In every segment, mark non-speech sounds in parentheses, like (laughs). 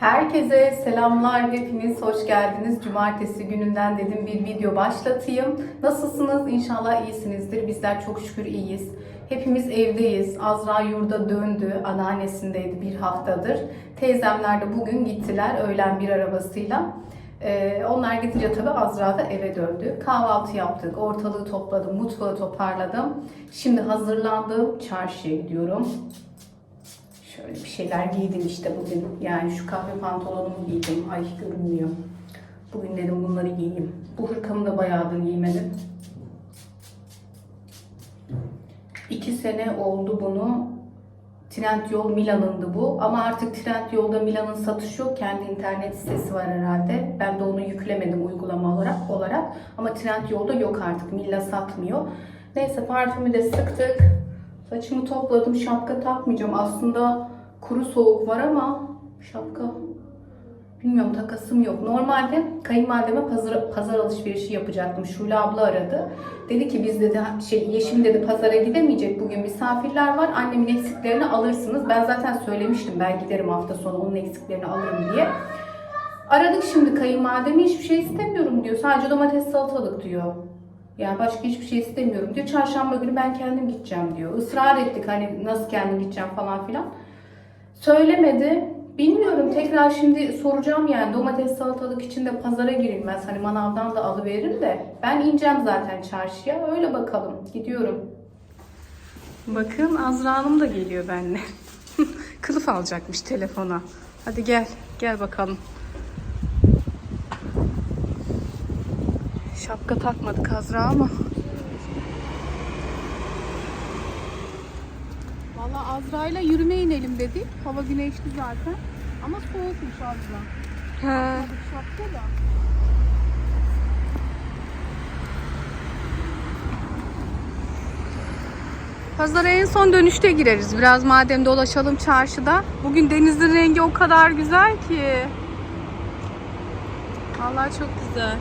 Herkese selamlar, hepiniz hoş geldiniz. Cumartesi gününden dedim bir video başlatayım. Nasılsınız? İnşallah iyisinizdir. Bizler çok şükür iyiyiz. Hepimiz evdeyiz. Azra yurda döndü. Anneannesindeydi bir haftadır. Teyzemler de bugün gittiler öğlen bir arabasıyla. Ee, onlar gidince tabii Azra da eve döndü. Kahvaltı yaptık, ortalığı topladım, mutfağı toparladım. Şimdi hazırlandım, çarşıya gidiyorum. Şöyle bir şeyler giydim işte bugün. Yani şu kahve pantolonumu giydim. Ay görünmüyor. Bugün dedim bunları giyeyim. Bu hırkamı da bayağıdır giymedim. İki sene oldu bunu. Trendyol Milan'ındı bu. Ama artık Trendyol'da Milan'ın satışı yok. Kendi internet sitesi var herhalde. Ben de onu yüklemedim uygulama olarak. olarak. Ama Trendyol'da yok artık. Mila satmıyor. Neyse parfümü de sıktık. Saçımı topladım. Şapka takmayacağım. Aslında kuru soğuk var ama şapka bilmiyorum takasım yok. Normalde kayınvalideme pazar, pazar alışverişi yapacaktım. Şule abla aradı. Dedi ki biz dedi şey Yeşim dedi pazara gidemeyecek bugün misafirler var. Annemin eksiklerini alırsınız. Ben zaten söylemiştim ben giderim hafta sonu onun eksiklerini alırım diye. Aradık şimdi kayınvalidemi hiçbir şey istemiyorum diyor. Sadece domates salatalık diyor. Yani başka hiçbir şey istemiyorum diyor. Çarşamba günü ben kendim gideceğim diyor. Israr ettik hani nasıl kendim gideceğim falan filan. Söylemedi. Bilmiyorum tekrar şimdi soracağım yani domates salatalık için de pazara girilmez. Hani manavdan da alıveririm de. Ben ineceğim zaten çarşıya. Öyle bakalım. Gidiyorum. Bakın Azra Hanım da geliyor benimle. (laughs) Kılıf alacakmış telefona. Hadi gel. Gel bakalım. Şapka takmadık Azra ama. Valla Azra'yla yürümeye inelim dedik. Hava güneşli zaten. Ama soğukmuş Azra. He. Takmadık şapka da. Pazara en son dönüşte gireriz. Biraz madem dolaşalım çarşıda. Bugün denizin rengi o kadar güzel ki. Vallahi çok güzel.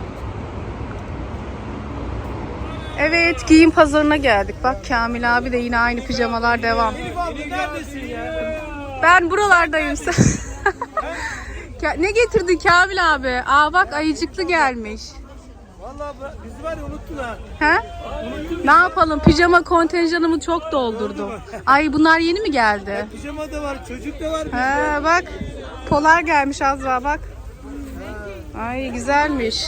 Evet giyim pazarına geldik. Bak Kamil abi de yine aynı pijamalar devam. Ben buralardayım. (laughs) Ka- ne getirdin Kamil abi? Aa bak ayıcıklı gelmiş. Vallahi bizi var ya unuttun ha. He? Ne yapalım? Pijama kontenjanımı çok doldurdum. Ay bunlar yeni mi geldi? Pijama da var, çocuk da var. He bak. Polar gelmiş Azra bak. Ay güzelmiş.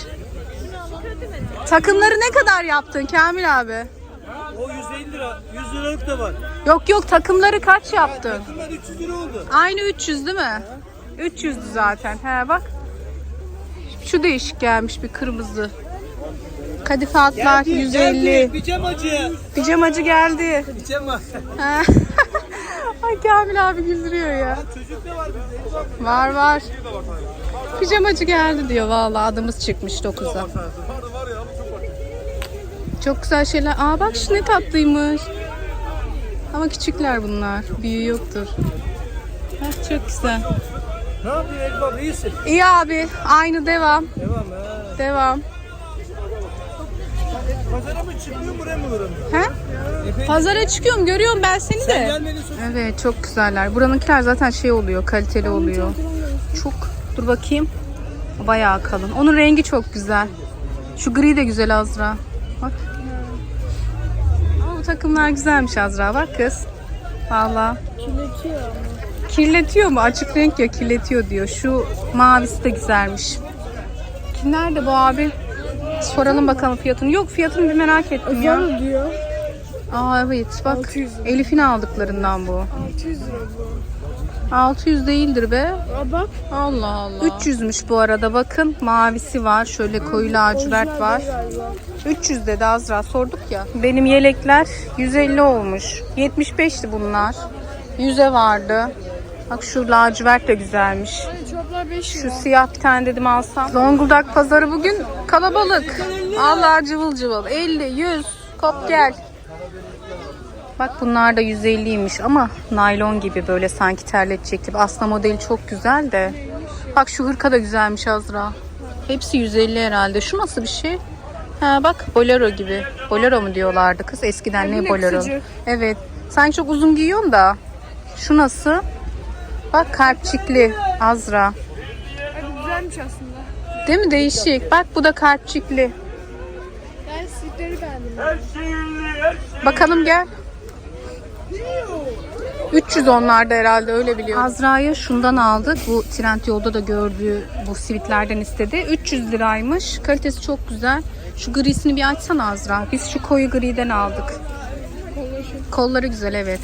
Takımları ne kadar yaptın Kamil abi? O 150 lira, 100 liralık da var. Yok yok takımları kaç yaptın? Bunlar 300 lira oldu. Aynı 300 değil mi? 300'dü zaten. He bak. Şu değişik gelmiş bir kırmızı. Kadife atlar 150. Pijamacı. Pijamacı geldi. Pijama. He. (laughs) Ay Kamil abi güldürüyor ya. Çocuk da var bizde. Var var. Pijamacı geldi diyor vallahi adımız çıkmış 9'a. Çok güzel şeyler. Aa bak şu ne tatlıymış. Ama küçükler bunlar. Büyüğü yoktur. Heh, çok güzel. Ne yapıyorsun Elif abla iyisin? İyi abi. Aynı devam. Devam ha. Devam. Pazara mı çıkmıyor buraya mı uğramıyor? He? Pazara çıkıyorum görüyorum ben seni Sen de. gelmedin. Evet çok güzeller. Buranınkiler zaten şey oluyor kaliteli oluyor. Çok dur bakayım. Bayağı kalın. Onun rengi çok güzel. Şu gri de güzel Azra. Ama takımlar güzelmiş Azra. Bak kız. Valla. Kirletiyor Kirletiyor mu? Açık renk ya kirletiyor diyor. Şu mavisi de güzelmiş. Kim nerede bu abi? Soralım bakalım fiyatını. Yok fiyatını bir merak ettim ya. diyor. Aa evet bak 600 lira. Elif'in aldıklarından bu. 600 lira bu. 600 değildir be. Aa bak. Allah Allah. 300'müş bu arada bakın. Mavisi var. Şöyle koyu lacivert var. Galiba. 300 dedi Azra sorduk ya. Benim yelekler 150 olmuş. 75'ti bunlar. 100'e vardı. Bak şu lacivert de güzelmiş. Çoraplar 5 Şu siyah bir tane dedim alsam. Zonguldak pazarı bugün kalabalık. Allah cıvıl cıvıl. 50, 100. Kop gel. Bak bunlar da 150'ymiş ama naylon gibi böyle sanki terletecek gibi. Aslında modeli çok güzel de. Bak şu hırka da güzelmiş Azra. Hepsi 150 herhalde. Şu nasıl bir şey? Ha bak bolero gibi. Bolero mu diyorlardı kız eskiden ne ne bolero? Evet. Sanki çok uzun giyiyorsun da. Şu nasıl? Bak kalpçikli Azra. güzelmiş aslında. Değil mi? Değişik. Bak bu da kalpçikli. Ben sivitleri beğendim. Bakalım gel. 300 onlarda herhalde öyle biliyorum. Azra'ya şundan aldık. Bu trend yolda da gördüğü bu sivitlerden istedi. 300 liraymış. Kalitesi çok güzel. Şu grisini bir açsana Azra. Biz şu koyu griden aldık. Kolları güzel evet.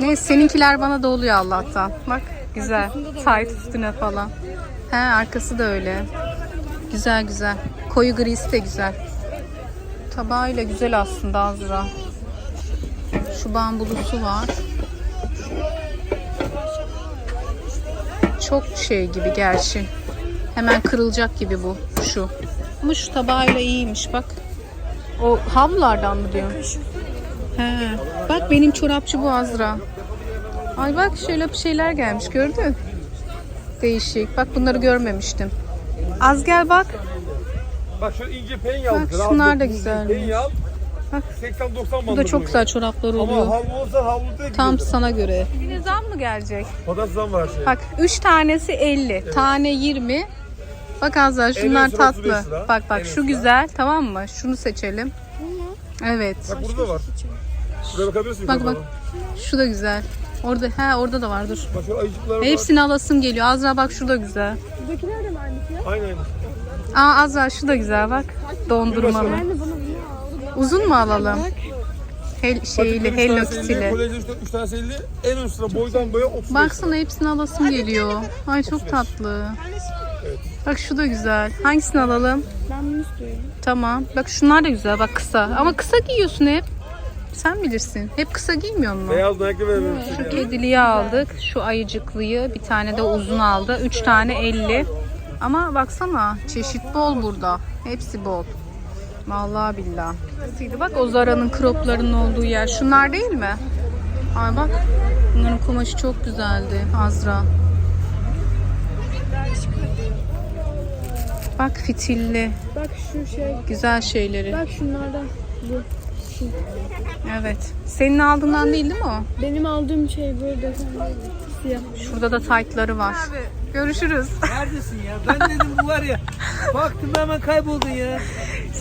Ne seninkiler bana da oluyor Allah'tan. Bak güzel. Tight üstüne falan. He arkası da öyle. Güzel güzel. Koyu grisi de güzel. Tabağıyla güzel aslında Azra. Şu bambulusu var. Çok şey gibi gerçi. Hemen kırılacak gibi bu şu. Ama şu tabağıyla iyiymiş bak. O havlulardan mı diyor? He. Bak benim çorapçı bu Azra. Ay bak şöyle bir şeyler gelmiş gördün. Değişik. Bak bunları görmemiştim. Az gel bak. Bak şu ince penye Bak, şunlar da güzelmiş. Penye al. Bak. 80-90 Bu da çok güzel çoraplar Ama oluyor. havlu olsa havlu da Tam sana göre. Yine zam mı gelecek? Patates zam var şey. Bak 3 tanesi 50, tane 20. Bak Azra şunlar tatlı. 35 lira. Bak bak En şu üstü. güzel tamam mı? Şunu seçelim. Evet. Bak burada da var. Şuraya bakabilirsin. Bak bak. Şu da güzel. Orada he orada da var dur. Bak şu ayıcıklar var. Hepsini alasım geliyor. Azra bak şu da güzel. Buradakiler de mi aynı fiyat? Aynen aynen. Aa Azra şu da güzel bak. Dondurmalı. Ben de bunu bunu aldım. Uzun mu alalım? Hel, şeyli, Hello üç tanesi 50, Kitty'li. Kolejde 3 tanesi 50. En üst sıra boydan boya 35 Baksana hepsini alasım geliyor. Ay çok tatlı. Bak şu da güzel. Hangisini alalım? Ben bunu istiyorum. Tamam. Bak şunlar da güzel. Bak kısa. Ama kısa giyiyorsun hep. Sen bilirsin. Hep kısa giymiyor musun? Beyaz Nike verelim. Şu kediliği aldık. Şu ayıcıklıyı. Bir tane de uzun aldı. Üç tane 50. Ama baksana çeşit bol burada. Hepsi bol. Vallahi billah. Nasıldı? Bak o Zara'nın kroplarının olduğu yer. Şunlar değil mi? Ay bak. Bunların kumaşı çok güzeldi Azra. Bak fitilli. Bak şu şey. Güzel şeyleri. Bak şunlardan. Bu. Şu. Evet. Senin aldığından değil değil mi o? Benim aldığım şey desenli. Siyah. Şurada da taytları var. Görüşürüz. Neredesin ya? Ben dedim bu var ya. (laughs) Baktım hemen kayboldun ya.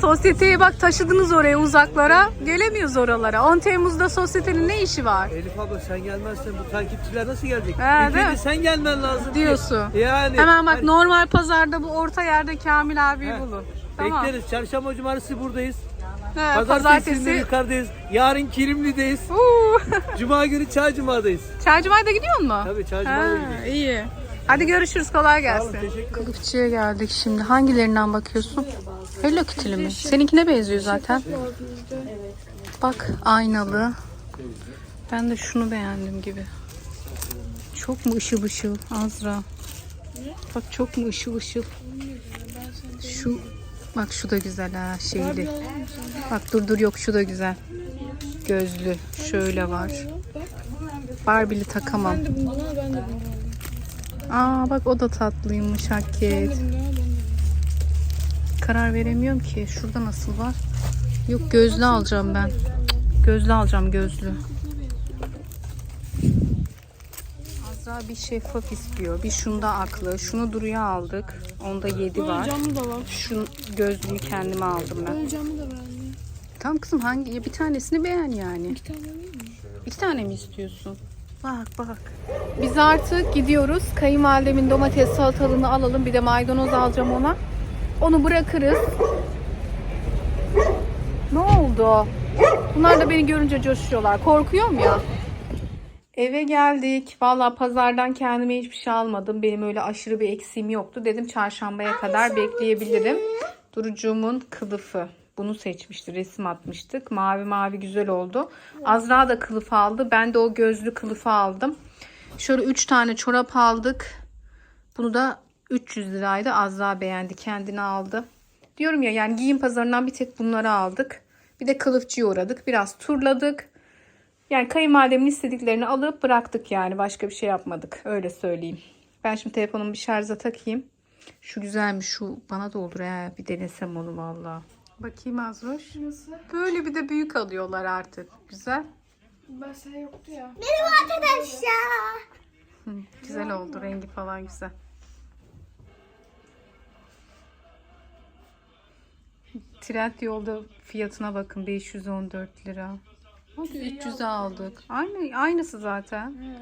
Sosyeteye bak taşıdınız oraya uzaklara. Gelemiyoruz oralara. 10 Temmuz'da sosyetenin ne işi var? Elif abla sen gelmezsen bu takipçiler nasıl gelecek? He, değil mi? sen gelmen lazım. ki. Diyorsun. Yani. Hemen bak hani normal pazarda bu orta yerde Kamil abiyi He. bulun. Tamam. Bekleriz. Çarşamba cumartesi buradayız. He, Pazartesi, pazartesi. yukarıdayız. Yarın Kilimli'deyiz. Uuu. Cuma günü Çaycuma'dayız. Çaycımay'da gidiyor mu? Tabii Ha, Çaycuma'ya gidiyoruz. iyi. Hadi görüşürüz. Kolay olun, gelsin. ederim. Kılıfçıya geldik şimdi. Hangilerinden bakıyorsun? Hello Kitty'li mi? Seninkine benziyor zaten. Bak aynalı. Ben de şunu beğendim gibi. Çok mu ışıl ışıl Azra? Bak çok mu ışıl ışıl? Şu bak şu da güzel ha şeyli. Bak dur dur yok şu da güzel. Gözlü şöyle var. Barbie'li takamam. Aa bak o da tatlıymış Hakket. de bundan al, ben de bundan Karar veremiyorum ki. Şurada nasıl var? Yok gözlü alacağım ben. Gözlü alacağım gözlü. Azra bir şeffaf istiyor. Bir şunda aklı. Şunu Duru'ya aldık. Onda 7 al. var. Camlı da var. Şu gözlüğü kendime aldım ben. Böyle camlı da var anne. Tamam kızım hangi ya bir tanesini beğen yani. Bir tane mi? İki tane mi istiyorsun? Bak bak. Biz artık gidiyoruz. Kayınvalidemin domates salatalığını alalım. Bir de maydanoz alacağım ona. Onu bırakırız. Ne oldu? Bunlar da beni görünce coşuyorlar. Korkuyorum ya. Eve geldik. Valla pazardan kendime hiçbir şey almadım. Benim öyle aşırı bir eksiğim yoktu. Dedim çarşambaya kadar bekleyebilirim. Durucuğumun kılıfı. Bunu seçmişti. Resim atmıştık. Mavi mavi güzel oldu. Azra da kılıf aldı. Ben de o gözlü kılıfı aldım. Şöyle 3 tane çorap aldık. Bunu da 300 liraydı. Azra beğendi. Kendini aldı. Diyorum ya yani giyim pazarından bir tek bunları aldık. Bir de kılıfçıya uğradık. Biraz turladık. Yani kayınvalidemin istediklerini alıp bıraktık yani. Başka bir şey yapmadık. Öyle söyleyeyim. Ben şimdi telefonumu bir şarja takayım. Şu güzelmiş. Şu bana da olur ha. Bir denesem onu valla. Bakayım Azroş. Böyle bir de büyük alıyorlar artık. Güzel. Mesela yoktu ya. Hı, güzel oldu. Rengi falan güzel. Trend yolda fiyatına bakın 514 lira. Bak 300'e aldık. Aynı aynısı zaten. He.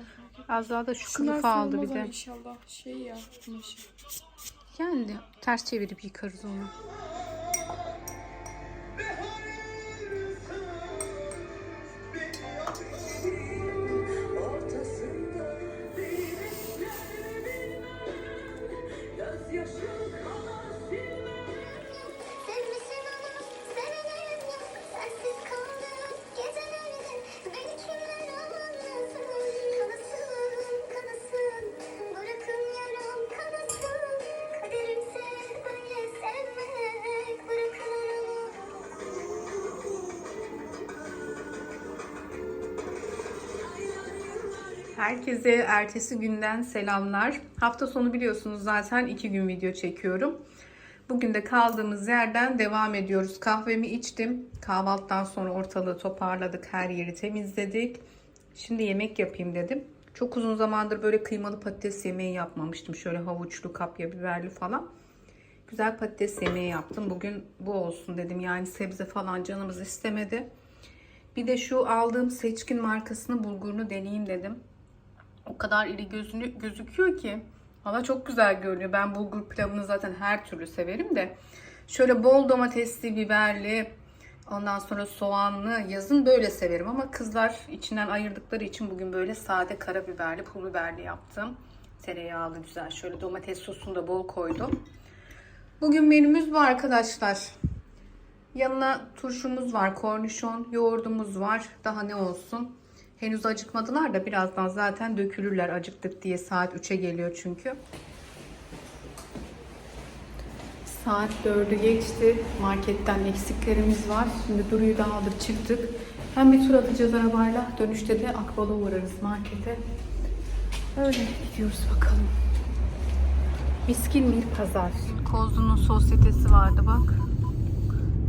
Az daha da şu Şunlar kılıfı aldı bir de. inşallah. Şey ya. kumaşı. Yani ters çevirip yıkarız onu. Herkese ertesi günden selamlar. Hafta sonu biliyorsunuz zaten iki gün video çekiyorum. Bugün de kaldığımız yerden devam ediyoruz. Kahvemi içtim. Kahvaltıdan sonra ortalığı toparladık. Her yeri temizledik. Şimdi yemek yapayım dedim. Çok uzun zamandır böyle kıymalı patates yemeği yapmamıştım. Şöyle havuçlu, kapya biberli falan. Güzel patates yemeği yaptım. Bugün bu olsun dedim. Yani sebze falan canımız istemedi. Bir de şu aldığım seçkin markasının bulgurunu deneyeyim dedim. O kadar iri gözünü, gözüküyor ki. Valla çok güzel görünüyor. Ben bulgur pilavını zaten her türlü severim de. Şöyle bol domatesli, biberli, ondan sonra soğanlı. Yazın böyle severim ama kızlar içinden ayırdıkları için bugün böyle sade karabiberli, pul biberli yaptım. Tereyağlı güzel. Şöyle domates sosunu da bol koydum. Bugün menümüz bu arkadaşlar. Yanına turşumuz var, kornişon, yoğurdumuz var. Daha ne olsun? Henüz acıkmadılar da birazdan zaten dökülürler acıktık diye saat 3'e geliyor çünkü. Saat 4'ü geçti. Marketten eksiklerimiz var. Şimdi Duru'yu da aldık çıktık. Hem bir tur atacağız arabayla. Dönüşte de Akbal'a uğrarız markete. Öyle gidiyoruz bakalım. Miskin bir pazar. Kozlu'nun sosyetesi vardı bak.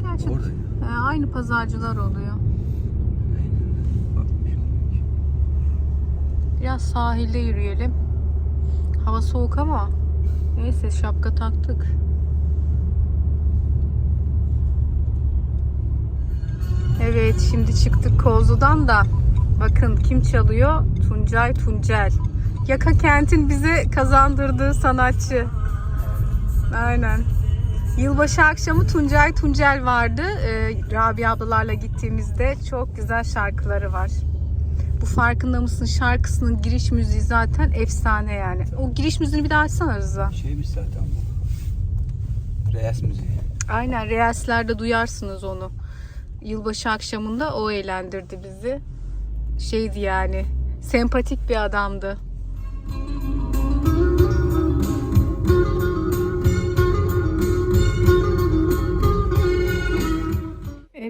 Gerçekten. Orada. Ee, aynı pazarcılar oluyor. Biraz sahilde yürüyelim. Hava soğuk ama neyse şapka taktık. Evet şimdi çıktık Kozlu'dan da bakın kim çalıyor? Tuncay Tuncel. Yaka Kent'in bize kazandırdığı sanatçı. Aynen. Yılbaşı akşamı Tuncay Tuncel vardı. Ee, Rabia ablalarla gittiğimizde çok güzel şarkıları var. Bu farkında mısın şarkısının giriş müziği zaten efsane yani. O giriş müziğini bir daha açsana Rıza. Şeymiş zaten bu. Reyes müziği. Aynen Reels'lerde duyarsınız onu. Yılbaşı akşamında o eğlendirdi bizi. Şeydi yani sempatik bir adamdı.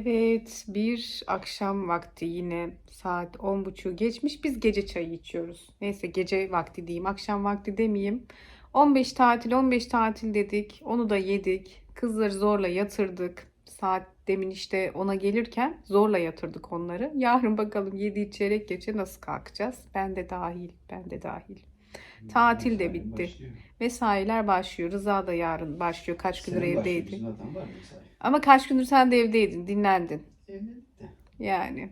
Evet, bir akşam vakti yine saat 10.30 geçmiş. Biz gece çayı içiyoruz. Neyse gece vakti diyeyim, akşam vakti demeyeyim. 15 tatil, 15 tatil dedik. Onu da yedik. Kızları zorla yatırdık. Saat demin işte ona gelirken zorla yatırdık onları. Yarın bakalım 7 çeyrek geçe nasıl kalkacağız? Ben de dahil, ben de dahil. Tatil de bitti. Mesailer başlıyor. Rıza da yarın başlıyor. Kaç gündür evdeydi. Ama kaç gündür sen de evdeydin, dinlendin. Yani.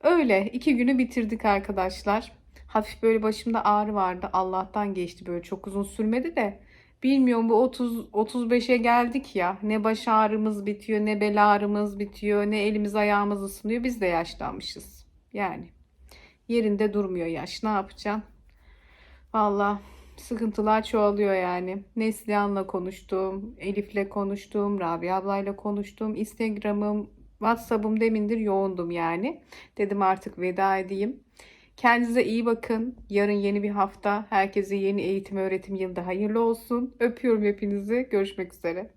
Öyle. iki günü bitirdik arkadaşlar. Hafif böyle başımda ağrı vardı. Allah'tan geçti böyle çok uzun sürmedi de. Bilmiyorum bu 30 35'e geldik ya. Ne baş ağrımız bitiyor, ne bel ağrımız bitiyor, ne elimiz ayağımız ısınıyor. Biz de yaşlanmışız. Yani yerinde durmuyor yaş. Ne yapacaksın? Valla sıkıntılar çoğalıyor yani. Neslihan'la konuştum, Elif'le konuştum, Rabia ablayla konuştum. Instagram'ım, WhatsApp'ım demindir yoğundum yani. Dedim artık veda edeyim. Kendinize iyi bakın. Yarın yeni bir hafta. Herkese yeni eğitim öğretim yılda hayırlı olsun. Öpüyorum hepinizi. Görüşmek üzere.